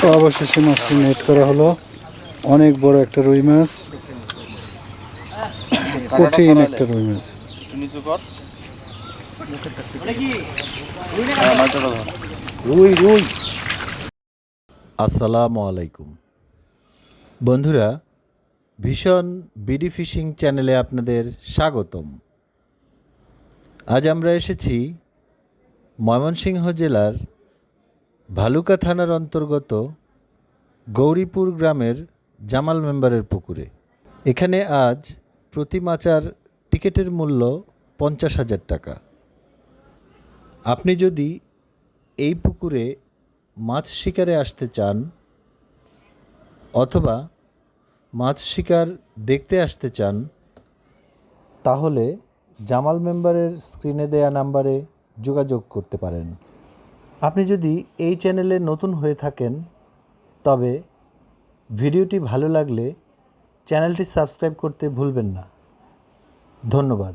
তো অবশেষে মাছটি নেট করা হলো। অনেক বড় একটা রুই মাছ। কঠিন একটা রুই মাছ। রুই রুই। আসসালামু আলাইকুম। বন্ধুরা ভীষণ বিডি ফিশিং চ্যানেলে আপনাদের স্বাগতম। আজ আমরা এসেছি ময়মনসিংহ জেলার ভালুকা থানার অন্তর্গত গৌরীপুর গ্রামের জামাল মেম্বারের পুকুরে। এখানে আজ প্রতি মাচার টিকিটের মূল্য পঞ্চাশ হাজার টাকা। আপনি যদি এই পুকুরে মাছ শিকারে আসতে চান অথবা মাছ শিকার দেখতে আসতে চান, তাহলে জামাল মেম্বারের স্ক্রিনে দেয়া নাম্বারে যোগাযোগ করতে পারেন। আপনি যদি এই চ্যানেলে নতুন হয়ে থাকেন, তবে ভিডিওটি ভালো লাগলে চ্যানেলটি সাবস্ক্রাইব করতে ভুলবেন না। ধন্যবাদ।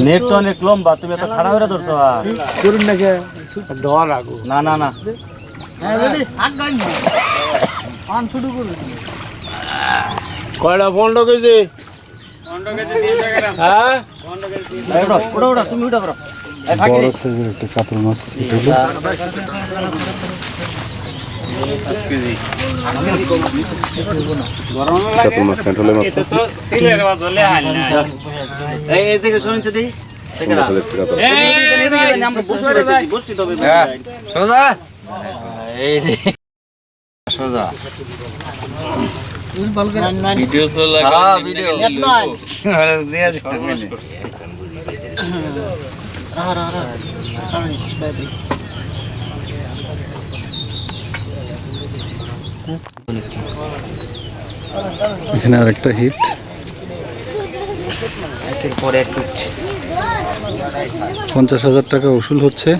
নেট তো অনেক লম্বা তুমি এত খাড়া হয়ে ধরছো করুন না ডর আগু। না না না। কয়টা? পনেরো কেজি? হ্যাঁ? বড় সাইজের একটা কাতল মাছ রয়েছি বসছি তবে সোজা এখানে আরেকটা হিট পরে পঞ্চাশ হাজার টাকা উসুল হচ্ছে।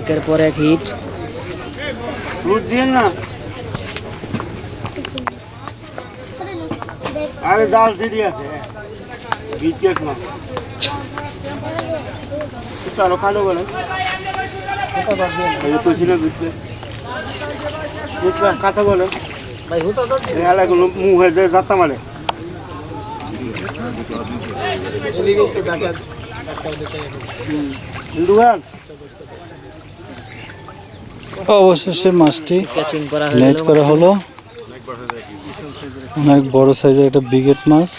একের পর এক হিট না আরে জাল দিদি আছে। বিকেট না চলো খালো বলে এই তো ছিল বুঝতে বুঝতে কথা বলে এলাকাগুলো মারে অবশেষে মাছটি নেট করা হলো অনেক বড় সাইজের একটা বিগেট মাছ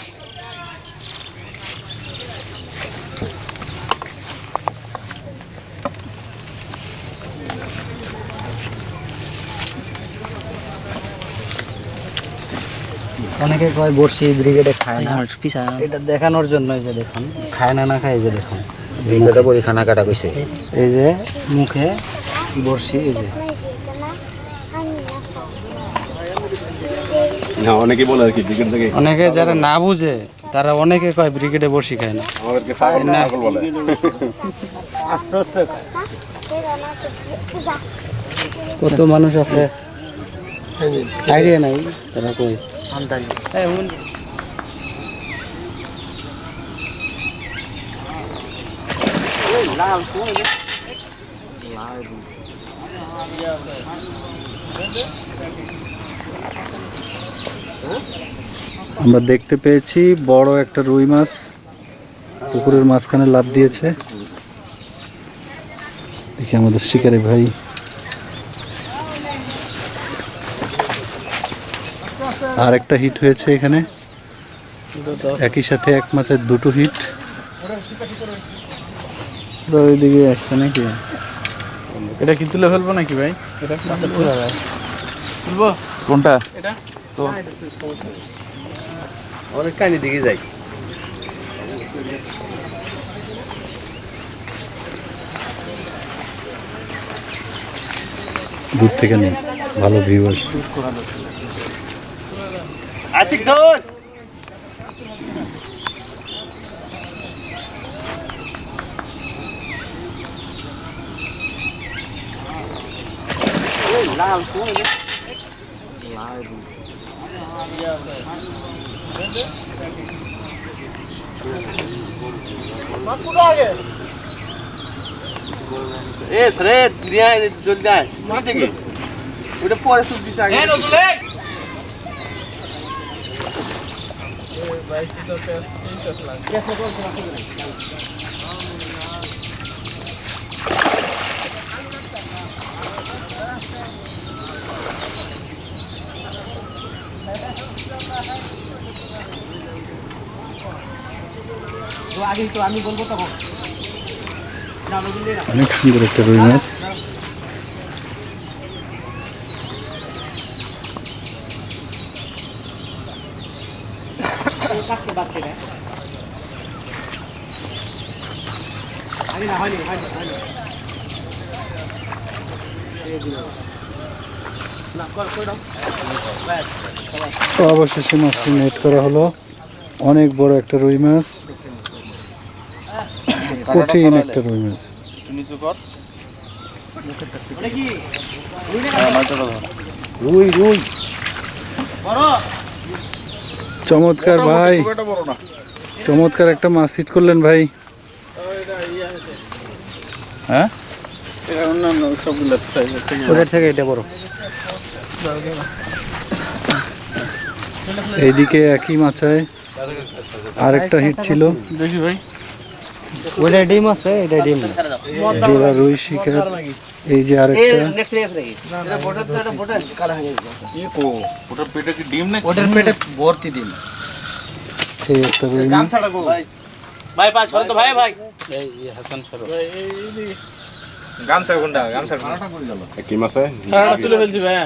অনেকে কয় বর্ষি ব্রিগেডে খায় না। পিছা। এটা দেখানোর জন্য এই যে দেখুন খায় না না খায় এই যে দেখুন। বিকেটে বলি খানা কাটা কইছে। এই যে মুখে বর্ষি এই যে। না অনেকে বলে আর কি ক্রিকেট থেকে অনেকে যারা না বুঝে তারা অনেকে কয় ব্রিগেডে বর্ষি খায় না। বলে। আস্তে আস্তে কত মানুষ আছে? আইডিয়া নাই তারা কই এই আমরা দেখতে পেয়েছি বড় একটা রুই মাছ। পুকুরের মাঝখানে লাভ দিয়েছে। দেখি আমাদের শিকারি ভাই। আর একটা হিট হয়েছে এখানে। একই সাথে এক মাছের দুটো হিট ওইদিকে আসছে নাকি? এটা কি তুলে ফেলব নাকি ভাই? এটা তুলবো? কোনটা? এটা? অনেক কানি দিকে যাই। দূর থেকে নেই ভালো ভিউ আসবে আতিক ধর। এ সরে ক্রিয়া জলদি আয়। মাছ কি? ওটা পরে সবজি আগে। এ নজুল অনেক সুন্দর একটা রুই মাছ। তো অবশেষে মাছটি নেট করা হলো। অনেক বড় একটা রুই মাছ। কঠিন একটা রুই মাছ। রুই রুই। চমৎকার ভাই। চমৎকার একটা মাছ হিট করলেন ভাই। হ্যাঁ? এটা থেকে বড়। এইদিকে একই মাচায় আরেকটা হিট ছিল। দেখি ভাই। ওইটা ডিম আছে এটা ডিম। জোড়া রুই শিকার এই যে আরেকটা এটা এটা হয়ে পেটে কি ডিম নাকি ওটার পেটে ভর্তি ডিম এই একটা রুই ভাই ভাই পা ছড় তো ভাই ভাই গামছা কোনটা গামছা কোনটা করে গেল কি মাছে সারাটা তুলে ফেলছি ভাই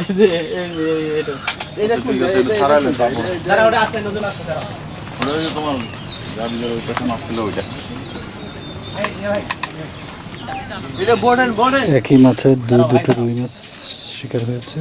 এই যে এই যে এটা এটা কোন ছাড়াইলে তারপর যারা ওটা আছে নতুন আছে যারা ওটা যে তোমার গাবিলের ওই পেছনে আসছিল ওইটা এটা একই মাছের দু দুটো রুই মাছ শিকার হয়েছে।